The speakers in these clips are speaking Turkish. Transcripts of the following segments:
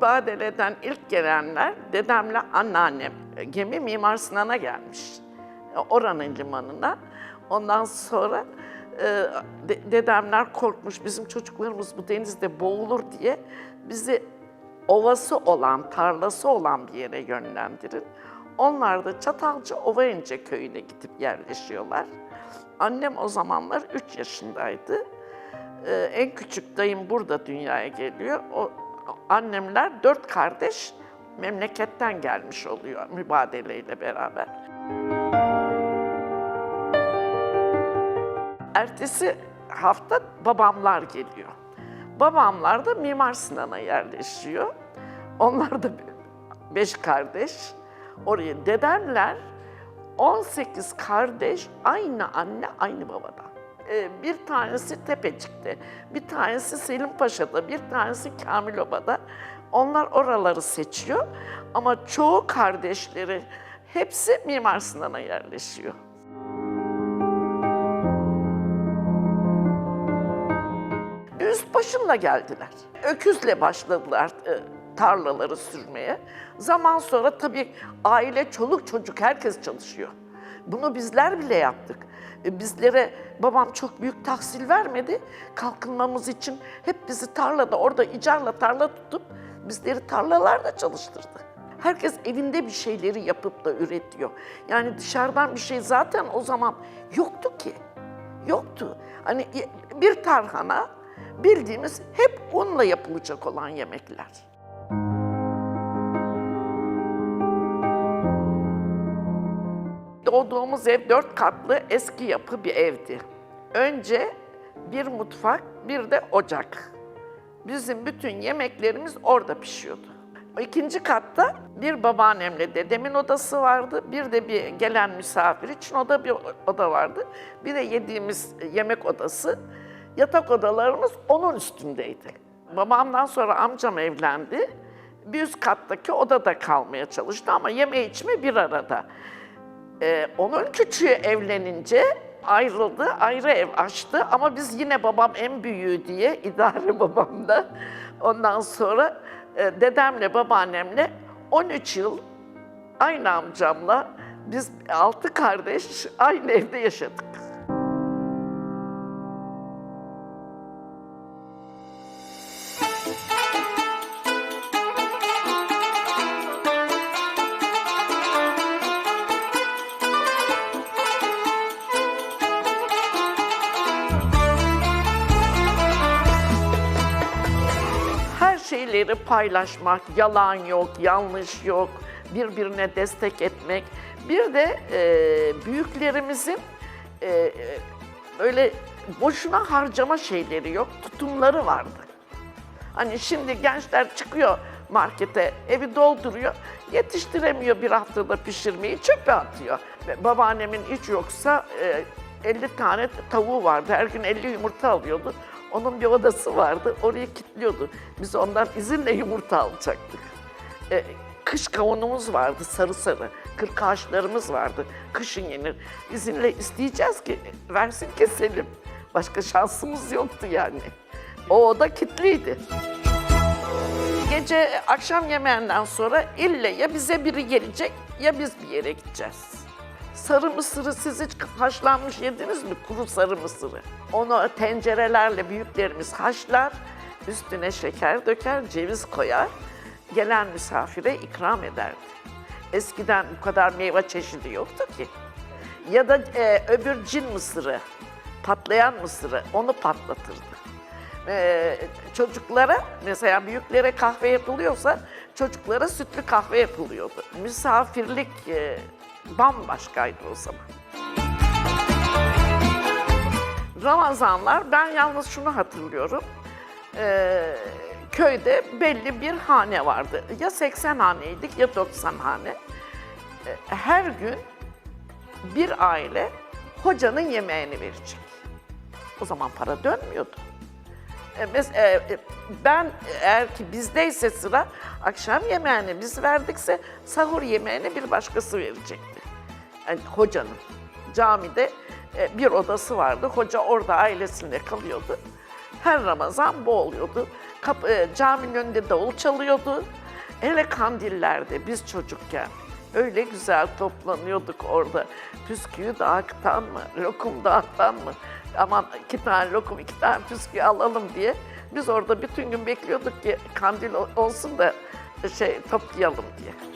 mübadeleden ilk gelenler dedemle anneannem. E, Gemi Mimar Sinan'a gelmiş. E, Oranın limanına. Ondan sonra e, de- dedemler korkmuş bizim çocuklarımız bu denizde boğulur diye bizi ovası olan, tarlası olan bir yere yönlendirin. Onlar da Çatalca Ovayınca köyüne gidip yerleşiyorlar. Annem o zamanlar 3 yaşındaydı. Ee, en küçük dayım burada dünyaya geliyor. O annemler dört kardeş memleketten gelmiş oluyor mübadeleyle beraber. Ertesi hafta babamlar geliyor. Babamlar da Mimar Sinan'a yerleşiyor. Onlar da beş kardeş. Oraya dedemler 18 kardeş aynı anne aynı babadan. Ee, bir tanesi Tepecik'te, bir tanesi Selim Paşa'da, bir tanesi Kamiloba'da. Onlar oraları seçiyor ama çoğu kardeşleri hepsi Mimar Sinan'a yerleşiyor. Üst başımla geldiler. Öküzle başladılar e, tarlaları sürmeye. Zaman sonra tabii aile, çoluk çocuk herkes çalışıyor. Bunu bizler bile yaptık. E, Bizlere babam çok büyük tahsil vermedi. Kalkınmamız için hep bizi tarlada, orada icarla tarla tutup bizleri tarlalarda çalıştırdı. Herkes evinde bir şeyleri yapıp da üretiyor. Yani dışarıdan bir şey zaten o zaman yoktu ki. Yoktu. Hani bir tarhana bildiğimiz hep unla yapılacak olan yemekler. Doğduğumuz ev dört katlı eski yapı bir evdi. Önce bir mutfak, bir de ocak. Bizim bütün yemeklerimiz orada pişiyordu. İkinci katta bir babaannemle dedemin odası vardı. Bir de bir gelen misafir için oda bir oda vardı. Bir de yediğimiz yemek odası. Yatak odalarımız onun üstündeydi. Babamdan sonra amcam evlendi. Bir üst kattaki odada kalmaya çalıştı ama yeme içme bir arada. Ee, onun küçüğü evlenince ayrıldı, ayrı ev açtı ama biz yine babam en büyüğü diye idare babamda. Ondan sonra e, dedemle babaannemle 13 yıl aynı amcamla biz altı kardeş aynı evde yaşadık. Şeyleri paylaşmak, yalan yok, yanlış yok, birbirine destek etmek. Bir de e, büyüklerimizin e, e, öyle boşuna harcama şeyleri yok, tutumları vardı. Hani şimdi gençler çıkıyor markete, evi dolduruyor, yetiştiremiyor bir haftada pişirmeyi, çöpe atıyor. Babaannemin hiç yoksa e, 50 tane tavuğu vardı, her gün 50 yumurta alıyordu. Onun bir odası vardı, oraya kilitliyordu. Biz ondan izinle yumurta alacaktık. E, kış kavunumuz vardı sarı sarı, kırk ağaçlarımız vardı, kışın yenir. İzinle isteyeceğiz ki versin keselim. Başka şansımız yoktu yani. O oda kilitliydi. Gece akşam yemeğinden sonra ille ya bize biri gelecek ya biz bir yere gideceğiz. Sarı mısırı siz hiç haşlanmış yediniz mi? Kuru sarı mısırı. Onu tencerelerle büyüklerimiz haşlar, üstüne şeker döker, ceviz koyar, gelen misafire ikram ederdi. Eskiden bu kadar meyve çeşidi yoktu ki. Ya da e, öbür cin mısırı, patlayan mısırı, onu patlatırdı. Ee, çocuklara mesela büyüklere kahve yapılıyorsa çocuklara sütlü kahve yapılıyordu. Misafirlik e, bambaşkaydı o zaman. Ramazanlar ben yalnız şunu hatırlıyorum. Ee, köyde belli bir hane vardı. Ya 80 haneydik ya 90 hane. Ee, her gün bir aile hocanın yemeğini verecek. O zaman para dönmüyordu. E, mes- e, Ben eğer ki bizdeyse sıra akşam yemeğini biz verdikse sahur yemeğini bir başkası verecekti. Yani hocanın camide e, bir odası vardı. Hoca orada ailesiyle kalıyordu. Her Ramazan bu oluyordu. Kap- e, caminin önünde davul çalıyordu. Hele kandillerde biz çocukken öyle güzel toplanıyorduk orada. Püsküyü dağıttan mı, lokum dağıttan mı? Aman iki tane lokum, iki tane püskü alalım diye. Biz orada bütün gün bekliyorduk ki kandil ol- olsun da şey toplayalım diye.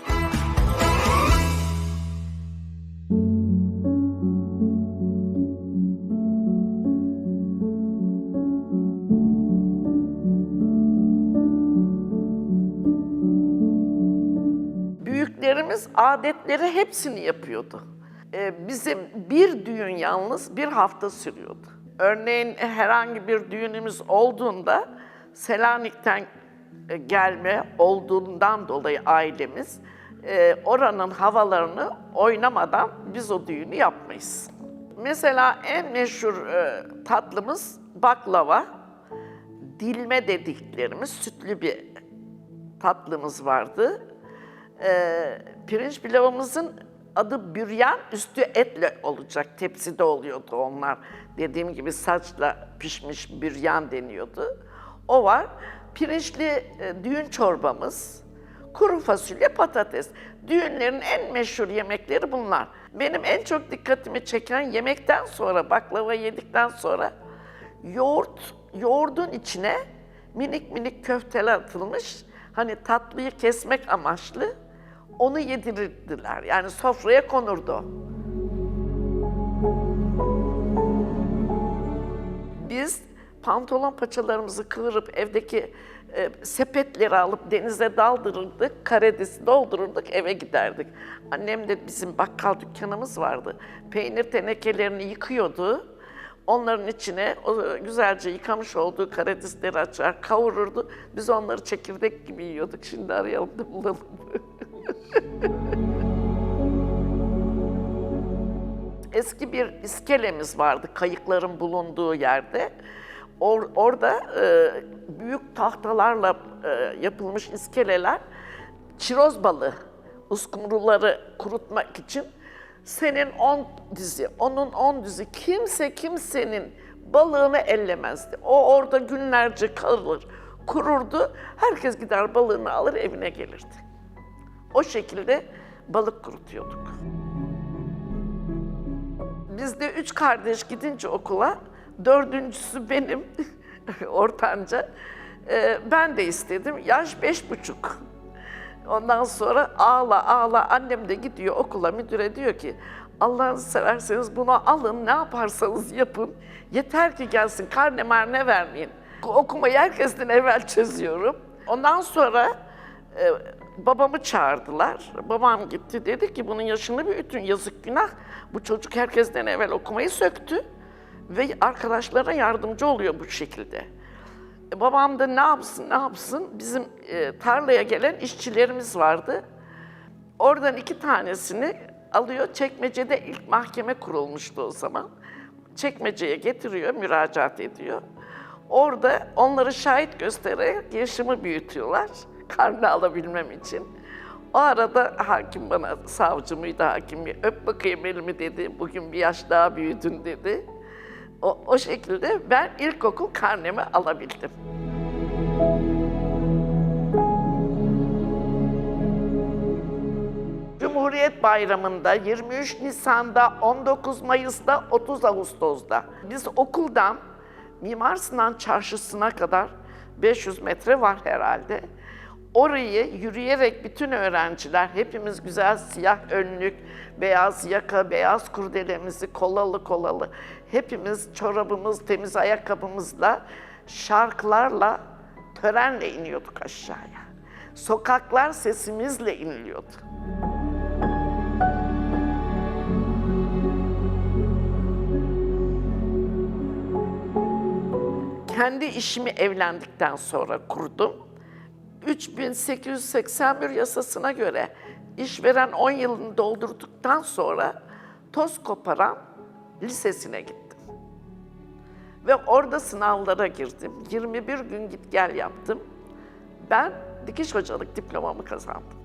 Adetleri hepsini yapıyordu. Ee, bizim bir düğün yalnız bir hafta sürüyordu. Örneğin herhangi bir düğünümüz olduğunda Selanik'ten e, gelme olduğundan dolayı ailemiz e, oranın havalarını oynamadan biz o düğünü yapmayız. Mesela en meşhur e, tatlımız baklava, dilme dediklerimiz sütlü bir tatlımız vardı. Ee, pirinç pilavımızın adı büryan, üstü etle olacak. Tepside oluyordu onlar. Dediğim gibi saçla pişmiş büryan deniyordu. O var. Pirinçli e, düğün çorbamız, kuru fasulye, patates. Düğünlerin en meşhur yemekleri bunlar. Benim en çok dikkatimi çeken yemekten sonra, baklava yedikten sonra yoğurt, yoğurdun içine minik minik köfteler atılmış. Hani tatlıyı kesmek amaçlı onu yedirirdiler. Yani sofraya konurdu. Biz pantolon paçalarımızı kıvırıp evdeki e, sepetleri alıp denize daldırırdık, karedesi doldururduk, eve giderdik. Annem de bizim bakkal dükkanımız vardı. Peynir tenekelerini yıkıyordu. Onların içine o güzelce yıkamış olduğu karidesleri açar, kavururdu. Biz onları çekirdek gibi yiyorduk. Şimdi arayalım da bulalım. Eski bir iskelemiz vardı kayıkların bulunduğu yerde. Or- orada e, büyük tahtalarla e, yapılmış iskeleler çiroz balığı, uskumruları kurutmak için senin on dizi, onun on dizi kimse kimsenin balığını ellemezdi. O orada günlerce kalır, kururdu. Herkes gider balığını alır evine gelirdi. O şekilde balık kurutuyorduk. Biz de üç kardeş gidince okula, dördüncüsü benim, ortanca. Ee, ben de istedim, yaş beş buçuk. Ondan sonra ağla ağla, annem de gidiyor okula, müdüre diyor ki, Allah'ınızı severseniz bunu alın, ne yaparsanız yapın. Yeter ki gelsin, karne marne vermeyin. Okumayı herkesten evvel çözüyorum. Ondan sonra e, babamı çağırdılar. Babam gitti dedi ki bunun yaşını büyütün yazık günah. Bu çocuk herkesten evvel okumayı söktü ve arkadaşlara yardımcı oluyor bu şekilde. E, babam da ne yapsın ne yapsın bizim e, tarlaya gelen işçilerimiz vardı. Oradan iki tanesini alıyor çekmecede ilk mahkeme kurulmuştu o zaman. Çekmeceye getiriyor müracaat ediyor. Orada onları şahit göstererek yaşımı büyütüyorlar karnı alabilmem için. O arada hakim bana, savcı mıydı hakim, öp bakayım elimi dedi, bugün bir yaş daha büyüdün dedi. O, o şekilde ben ilkokul karnemi alabildim. Cumhuriyet Bayramı'nda, 23 Nisan'da, 19 Mayıs'ta, 30 Ağustos'ta. Biz okuldan Mimar Sinan Çarşısı'na kadar 500 metre var herhalde. Orayı yürüyerek bütün öğrenciler, hepimiz güzel siyah önlük, beyaz yaka, beyaz kurdelemizi kolalı kolalı, hepimiz çorabımız, temiz ayakkabımızla, şarkılarla, törenle iniyorduk aşağıya. Sokaklar sesimizle iniliyordu. Kendi işimi evlendikten sonra kurdum. 3881 yasasına göre işveren 10 yılını doldurduktan sonra toz koparan lisesine gittim. Ve orada sınavlara girdim. 21 gün git gel yaptım. Ben dikiş hocalık diplomamı kazandım.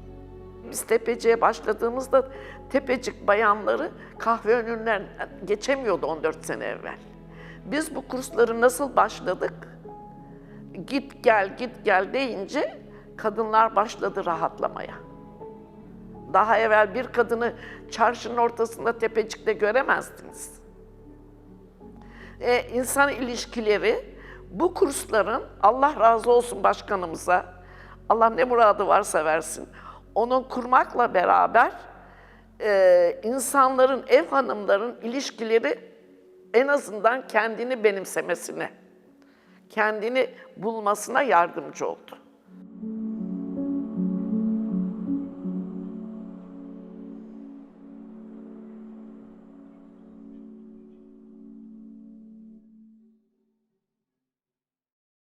Biz tepeciye başladığımızda tepecik bayanları kahve önünden geçemiyordu 14 sene evvel. Biz bu kursları nasıl başladık? git gel git gel deyince kadınlar başladı rahatlamaya. Daha evvel bir kadını çarşının ortasında tepecikte göremezdiniz. E, insan ilişkileri bu kursların Allah razı olsun başkanımıza, Allah ne muradı varsa versin, onun kurmakla beraber e, insanların, ev hanımların ilişkileri en azından kendini benimsemesine, kendini bulmasına yardımcı oldu.